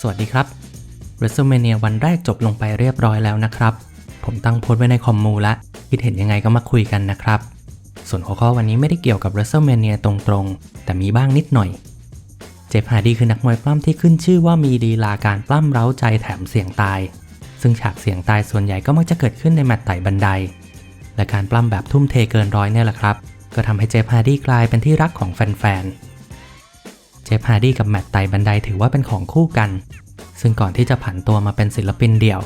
สวัสดีครับ WrestleMania วันแรกจบลงไปเรียบร้อยแล้วนะครับ ผมตั้งโพสต์ไว้ในคอมมูละคิดเห็นยังไงก็มาคุยกันนะครับ ส่วนหัวข้อวันนี้ไม่ได้เกี่ยวกับ WrestleMania ตรงๆ แต่มีบ้างนิดหน่อย เจฟฮาร์ดีคือนักมวยปล้ำที่ขึ้นชื่อว่ามีดีลาการปล้ำเร้าใจแถมเสี่ยงตาย ซึ่งฉากเสี่ยงตายส่วนใหญ่ก็มักจะเกิดขึ้นในแมตช์ไต่บันได และการปล้ำแบบทุ่มเทเกินร้อยเนี่ยแหละครับ ก็ทำให้เจฟฮาร์ดีกลายเป็นที่รักของแฟนๆ เจฟฮาร์ดีกับแมตต์ไต่บันไดถือว่าเป็นของคู่กัน ซึ่งก่อนที่จะผันตัวมาเป็นศิลปินเดี่ยว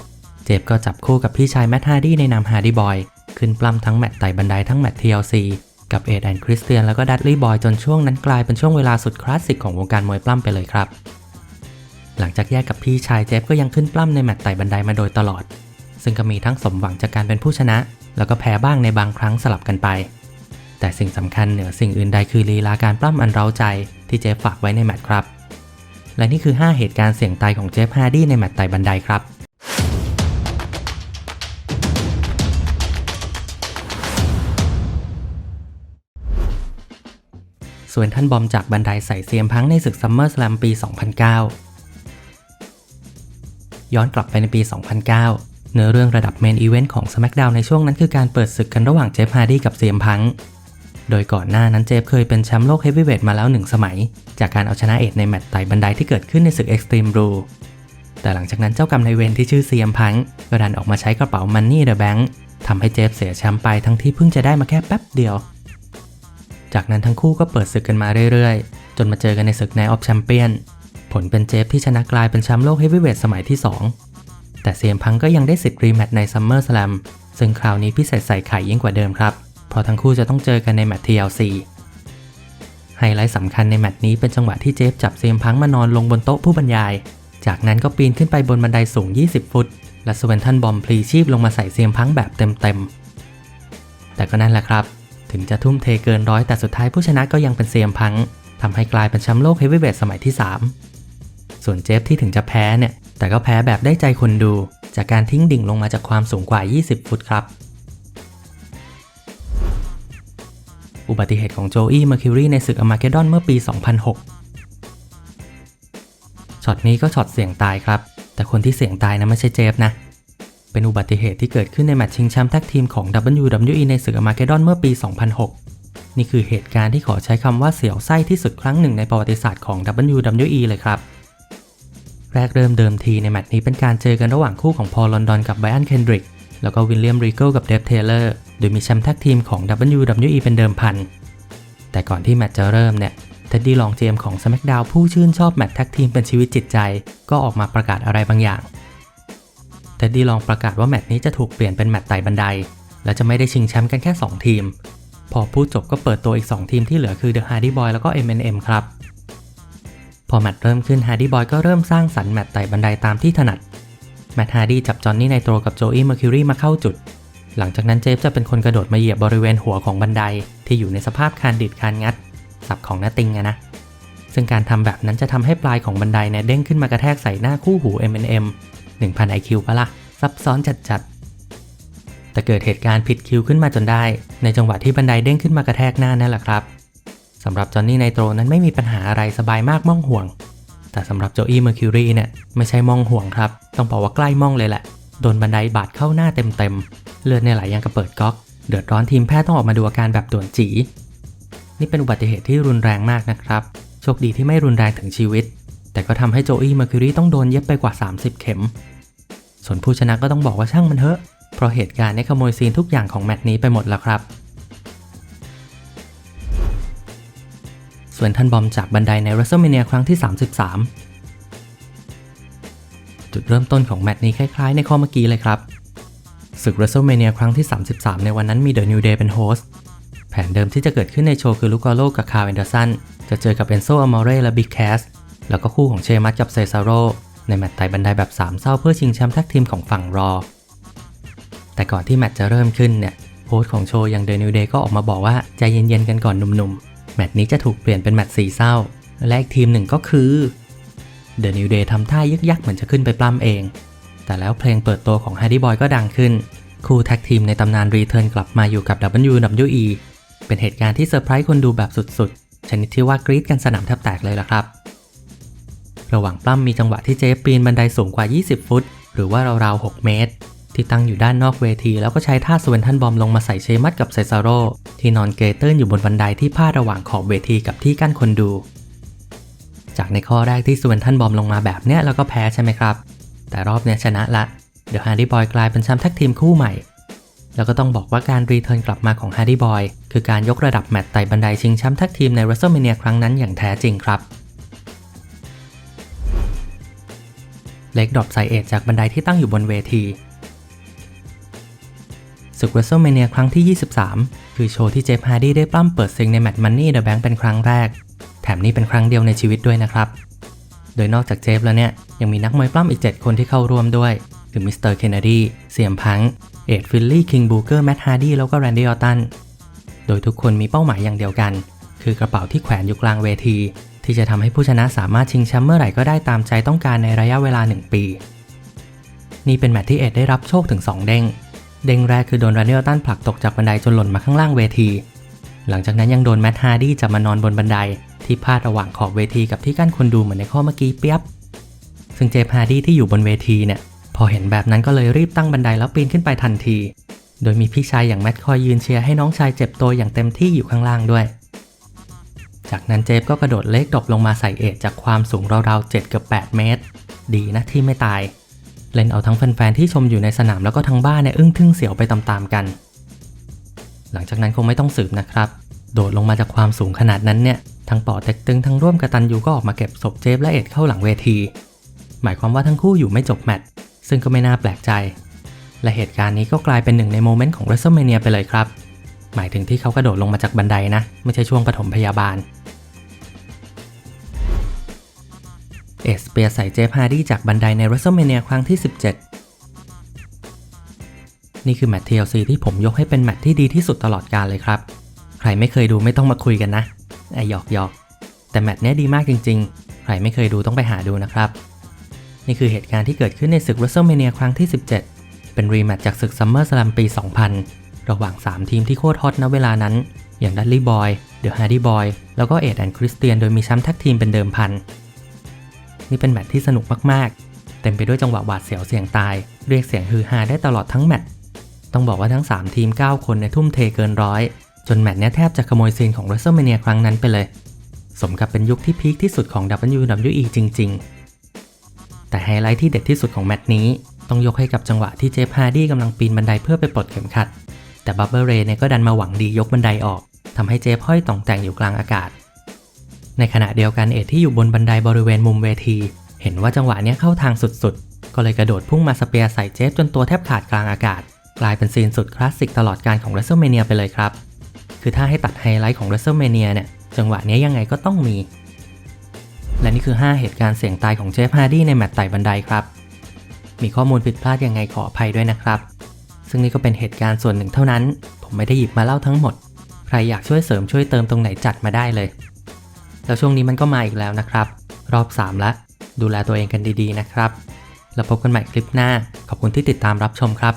เจฟก็จับคู่กับพี่ชายแมตต์ฮาร์ดีในนามฮาร์ดีบอย ขึ้นปล้ำทั้งแมตต์ไต่บันไดทั้งแมตต์ TLC กับเอ็ดแอนด์คริสเตียนแล้วก็ดัตลี่บอยจนช่วงนั้นกลายเป็นช่วงเวลาสุดคลาสสิกของวงการมวยปล้ำไปเลยครับ หลังจากแยกกับพี่ชายเจฟก็ยังขึ้นปล้ำในแมตต์ไต่บันไดมาโดยตลอด ซึ่งก็มีทั้งสมหวังจากการเป็นผู้ชนะ แล้วก็แพ้บ้างในบางครั้งสลับกันไป แต่สิ่งสำคัญเหนือสิ่งอื่นใดคือลีลาการปล้ำอันเร้าใจที่เจฟฝากไว้ในแมตช์ครับ และนี่คือ 5 เหตุการณ์เสี่ยงตายของเจฟฮาร์ดี้ในแมตช์ไต่บันไดครับส่วนท่านบอมจากบันไดใส่เซียมพังในศึกซัมเมอร์ส a ลมปี 2009 ย้อนกลับไปในปี 2009 เนื้อเรื่องระดับเมนอีเวนต์ของ SmackDown ในช่วงนั้นคือการเปิดศึกกันระหว่างเจฟฮาร์ดีกับเซียมพัง โดยก่อนหน้านั้นเจฟเคยเป็นแชมป์โลกเฮฟวีเวทมาแล้วหนึ่งสมัย จากการเอาชนะเอ็ดในแมตช์ไต่บันไดที่เกิดขึ้นในศึก Extreme Rule แต่หลังจากนั้นเจ้ากรรมนายเวรที่ชื่อเซียมพังก็ดันออกมาใช้กระเป๋า Money the Bank ทำให้เจฟเสียแชมป์ไปทั้งที่เพิ่งจะได้มาแค่แป๊บเดียว จากนั้นทั้งคู่ก็เปิดศึกกันมาเรื่อยๆ จนมาเจอกันในศึก Night of Champion ผลเป็นเจฟที่ชนะกลายเป็นแชมป์โลกเฮฟวีเวทสมัยที่ 2 แต่เซียมพังก็ยังได้สิทธิ์รีแมตช์ใน Summer Slam ซึ่งคราวนี้พิเศษใส่ไข่ยิ่งกว่าเดิมครับเพราะทั้งคู่จะต้องเจอกันในแมตช์ TLC ไฮไลท์สำคัญในแมตช์นี้เป็นจังหวะที่เจฟจับเซียมพังมานอนลงบนโต๊ะผู้บรรยาย จากนั้นก็ปีนขึ้นไปบนบันไดสูง 20 ฟุต และสเวนทันบอมพลีชีพลงมาใส่เซียมพังแบบเต็มๆ แต่ก็นั่นแหละครับ ถึงจะทุ่มเทเกินร้อยแต่สุดท้ายผู้ชนะก็ยังเป็นเซียมพังทำให้กลายเป็นแชมป์โลกเฮฟวีเวทสมัยที่ 3 ส่วนเจฟที่ถึงจะแพ้เนี่ย แต่ก็แพ้แบบได้ใจคนดู จากการทิ้งดิ่งลงมาจากความสูงกว่า 20 ฟุตครับ อุบัติเหตุของโจอี้เมอร์คิวรีในศึกอมาเกดอนเมื่อปี 2006 ช็อตนี้ก็ช็อตเสี่ยงตายครับ แต่คนที่เสี่ยงตายนะไม่ใช่เจฟนะ เป็นอุบัติเหตุที่เกิดขึ้นในแมตช์ชิงแชมป์แท็กทีมของ WWE ในศึกอมาเกดอนเมื่อปี 2006 นี่คือเหตุการณ์ที่ขอใช้คำว่าเสียวไส้ที่สุดครั้งหนึ่งในประวัติศาสตร์ของ WWE เลยครับแรกเริ่มเดิมทีในแมตช์นี้เป็นการเจอกันระหว่างคู่ของพอลลอนดอนกับไบอันเคนดริก แล้วก็วิลเลียมรีเกิลกับเดฟเทเลอร์โดยมีแชมป์แท็กทีมของ WWE เป็นเดิมพัน แต่ก่อนที่แมตช์จะเริ่มเนี่ยเท็ดดี้ลองเจมของ SmackDown ผู้ชื่นชอบแมตช์แท็กทีมเป็นชีวิตจิตใจ ก็ออกมาประกาศอะไรบางอย่างเท็ดดี้ลองประกาศว่าแมตช์นี้จะถูกเปลี่ยนเป็นแมตช์ไต่บันได และจะไม่ได้ชิงแชมป์กันแค่ 2 ทีม พอพูดจบก็เปิดตัวอีก 2 ทีมที่เหลือคือ The Hardy Boy แล้วก็ M&M ครับ พอแมตช์เริ่มขึ้น Hardy Boy ก็เริ่มสร้างสรรค์แมตช์ไต่บันไดตามที่ถนัด แมตต์ฮาร์ดีจับจอห์นนี่ไนโตรกับโจอี้เมอร์คิวรีมาเข้าจุด หลังจากนั้นเจฟจะเป็นคนกระโดดมาเหยียบบริเวณหัวของบันไดที่อยู่ในสภาพคานดิดคานงัด สับของนาติงอะนะ ซึ่งการทำแบบนั้นจะทำให้ปลายของบันไดเนี่ยเด้งขึ้นมากระแทกใส่หน้าคู่หู M&M 1000 IQ ปะละ่ะซับซ้อนจัดๆ แต่เกิดเหตุการณ์ผิดคิวขึ้นมาจนได้ ในจังหวะที่บันไดเด้งขึ้นมากระแทกหน้านั่นแหละครับสำหรับจอห์นนี่ไนโตรนั้นไม่มีปัญหาอะไรสบายมากม่องห่วง แต่สำหรับโจอี้เมอร์คิวรีเนี่ยไม่ใช่มองห่วงครับ ต้องบอกว่าใกล้มองเลยแหละ โดนบันไดบาดเข้าหน้าเต็มๆ เลือดในไหลยังกระเปิดก๊อก เดือดร้อนทีมแพทย์ต้องออกมาดูอาการแบบด่วนจี นี่เป็นอุบัติเหตุที่รุนแรงมากนะครับ โชคดีที่ไม่รุนแรงถึงชีวิต แต่ก็ทำให้โจอี้เมอร์คิวรีต้องโดนเย็บไปกว่า 30 เข็ม ส่วนผู้ชนะก็ต้องบอกว่าช่างมันเถอะ เพราะเหตุการณ์นี้ขโมยซีนทุกอย่างของแมตช์นี้ไปหมดแล้วครับ ส่วนท่านบอมจากบันไดใน WrestleMania ครั้งที่ 33 จุดเริ่มต้นของแมตช์นี้คล้ายๆ ในข้อเมื่อกี้เลยครับ ศึก WrestleMania ครั้งที่ 33 ในวันนั้นมี The New Day เป็นโฮสต์แผนเดิมที่จะเกิดขึ้นในโชว์คือลูกาโลกับคาร์เอนเดอร์สันจะเจอกับเอนโซอมอเรและบิ๊กแคสแล้วก็คู่ของเชมัสกับเซซาโรในแมตช์ไต่บันไดแบบ3เศร้าเพื่อชิงแชมป์แท็กทีมของฝั่งรอ แต่ก่อนที่แมตช์จะเริ่มขึ้นเนี่ยโฮสต์ของโชว์อย่าง The New Day ก็ออกมาบอกว่า ใจเย็นๆกันก่อนหนุ่มๆ แมตช์นี้จะถูกเปลี่ยนเป็นแมตช์สีเศร้า และอีกทีมหนึ่งก็คือ The New Day ทำท่ายึกยักเหมือนจะขึ้นไปปล้ำเอง แต่แล้วเพลงเปิดตัวของ Hardy Boy ก็ดังขึ้น คู่แท็กทีมในตำนานรีเทิร์นกลับมาอยู่กับ WWE เป็นเหตุการณ์ที่เซอร์ไพรส์คนดูแบบสุดๆ ชนิดที่ว่ากรี๊ดกันสนามแทบแตกเลยล่ะครับ ระหว่างปล้ำมีจังหวะที่เจฟปีนบันไดสูงกว่า 20 ฟุต หรือว่าราวๆ 6 เมตร ที่ตั้งอยู่ด้านนอกเวทีแล้วก็ใช้ท่าสเวนทันบอมลงมาใส่เชมัสกับเซซาโรที่นอนเกเติลอยู่บนบันไดที่พาดระหว่างขอบเวทีกับที่กั้นคนดู จากในข้อแรกที่สเวนทันบอมลงมาแบบเนี้ยแล้วก็แพ้ใช่ไหมครับ แต่รอบเนี้ยชนะละ เดี๋ยวฮาร์ดี้บอยกลายเป็นแชมป์แท็กทีมคู่ใหม่ แล้วก็ต้องบอกว่าการรีเทิร์นกลับมาของฮาร์ดี้บอยคือการยกระดับแมตช์ไต่บันไดชิงแชมป์แท็กทีมใน WrestleMania ครั้งนั้นอย่างแท้จริงครับเล็กดรอปใส่เอทจากบันไดที่ตั้งอยู่บนเวที ศึก WrestleMania ครั้งที่ 23 คือโชว์ที่เจฟฮาร์ดี้ได้ปล้ำเปิดซิงในแมตช์ Money the Bank เป็นครั้งแรก แถมนี่เป็นครั้งเดียวในชีวิตด้วยนะครับ โดยนอกจากเจฟแล้วเนี่ย ยังมีนักมวยปล้ำอีก 7 คนที่เข้าร่วมด้วย คือมิสเตอร์เคนเนดีเซียมพัง เอ็ดฟิลลี่ คิงบูเกอร์ แมตต์ฮาร์ดี้แล้วก็แรนดี้ออตัน โดยทุกคนมีเป้าหมายอย่างเดียวกัน คือกระเป๋าที่แขวนอยู่กลางเวที ที่จะทำให้ผู้ชนะสามารถชิงแชมป์เมื่อไหร่ก็ได้ตามใจต้องการในระยะเวลา 1 ปี นี่เป็นแมตช์ที่เอ็ดได้รับโชคถึง 2 เด้ง เด้งแรกคือโดนแรนดี้ออตันผลักตกจากบันไดจนหล่นมาข้างล่างเวที หลังจากนั้นยังโดนแมตต์ฮาร์ดี้จับมานอนบนบันได ที่พาดระหว่างขอบเวทีกับที่กั้นคนดูเหมือนในข้อเมื่อกี้เปียบ ซึ่งเจฟฮาร์ดี้ที่อยู่บนเวทีเนี่ย พอเห็นแบบนั้นก็เลยรีบตั้งบันไดแล้วปีนขึ้นไปทันที โดยมีพี่ชายอย่างแมทคอยยืนเชียร์ให้น้องชายเจ็บตัวอย่างเต็มที่อยู่ข้างล่างด้วย จากนั้นเจฟก็กระโดดเล็กดรอปลงมาใส่เอทจากความสูงราวๆ7เกือบ8เมตร ดีนะที่ไม่ตาย เล่นเอาทั้งแฟนๆที่ชมอยู่ในสนามแล้วก็ทั้งบ้านเนี่ยอึ้งทึ่งเสียวไปตามๆกัน หลังจากนั้นคงไม่ต้องสืบนะครับ โดดลงมาจากความสูงขนาดนั้นเนี่ยทั้งปอเต็กตึงทั้งร่วมกระตันยูก็ออกมาเก็บศพเจฟและเอ็ดเข้าหลังเวที หมายความว่าทั้งคู่อยู่ไม่จบแมตช์ซึ่งก็ไม่น่าแปลกใจ และเหตุการณ์นี้ก็กลายเป็นหนึ่งในโมเมนต์ของ WrestleMania ไปเลยครับ หมายถึงที่เขากระโดดลงมาจากบันไดนะ ไม่ใช่ช่วงปฐมพยาบาล เอสเปียร์ใส่เจฟฮาร์ดี้จากบันไดใน WrestleMania ครั้งที่ 17 นี่คือแมตช์ TLC ที่ผมยกให้เป็นแมตช์ที่ดีที่สุดตลอดกาลเลยครับ ใครไม่เคยดูไม่ต้องมาคุยกันนะไอหยอกหยอกแต่แมตช์เนี้ยดีมากจริงๆ ใครไม่เคยดูต้องไปหาดูนะครับ นี่คือเหตุการณ์ที่เกิดขึ้นในศึก WrestleMania ครั้งที่ 17 เป็นรีแมตช์จากศึก SummerSlam ปี 2000 ระหว่าง 3 ทีมที่โคตรฮอตณเวลานั้น อย่างดัตลี่บอยเดอะฮาร์ดี้บอยแล้วก็เอ็ดแอนด์คริสเตียนโดยมีแชมป์แท็กทีมเป็นเดิมพัน นี่เป็นแมตช์ที่สนุกมากๆ เต็มไปด้วยจังหวะหวาดเสียวเสียงตาย เรียกเสียงฮือฮาได้ตลอดทั้งแมตช์ต้องบอกว่าทั้ง 3 ทีม 9 คนในทุ่มเทเกินร้อย จนแมตช์นี้แทบจะขโมยซีนของ WrestleMania ครั้งนั้นไปเลย สมกับเป็นยุคที่พีคที่สุดของ WWE จริง ๆ แต่ไฮไลท์ที่เด็ดที่สุดของแมตช์นี้ ต้องยกให้กับจังหวะที่เจฟฮาร์ดี้กำลังปีนบันไดเพื่อไปปลดเข็มขัด แต่บับเบิลเรย์เนี่ยก็ดันมาหวังดียกบันไดออกทำให้เจฟห้อยต่องแต่งอยู่กลางอากาศ ในขณะเดียวกันเอ็ดที่อยู่บนบันไดบริเวณมุมเวที เห็นว่าจังหวะนี้เข้าทางสุดๆ ก็เลยกระโดดพุ่งมาสเปียร์ใส่เจฟจนตัวแทบขาดกลางอากาศ กลายเป็นซีนสุดคลาสสิกตลอดการของ WrestleMania ไปเลยครับ คือถ้าให้ตัดไฮไลท์ของ WrestleMania เนี่ยจังหวะนี้ยังไงก็ต้องมี และนี่คือ 5 เหตุการณ์เสี่ยงตายของเจฟฮาร์ดี้ในแมตช์ไต่บันไดครับ มีข้อมูลผิดพลาดยังไงขออภัยด้วยนะครับ ซึ่งนี่ก็เป็นเหตุการณ์ส่วนหนึ่งเท่านั้น ผมไม่ได้หยิบมาเล่าทั้งหมด ใครอยากช่วยเสริมช่วยเติมตรงไหนจัดมาได้เลย แล้วช่วงนี้มันก็มาอีกแล้วนะครับ รอบ 3 ละ ดูแลตัวเองกันดีๆนะครับ แล้วพบกันใหม่คลิปหน้า ขอบคุณที่ติดตามรับชมครับ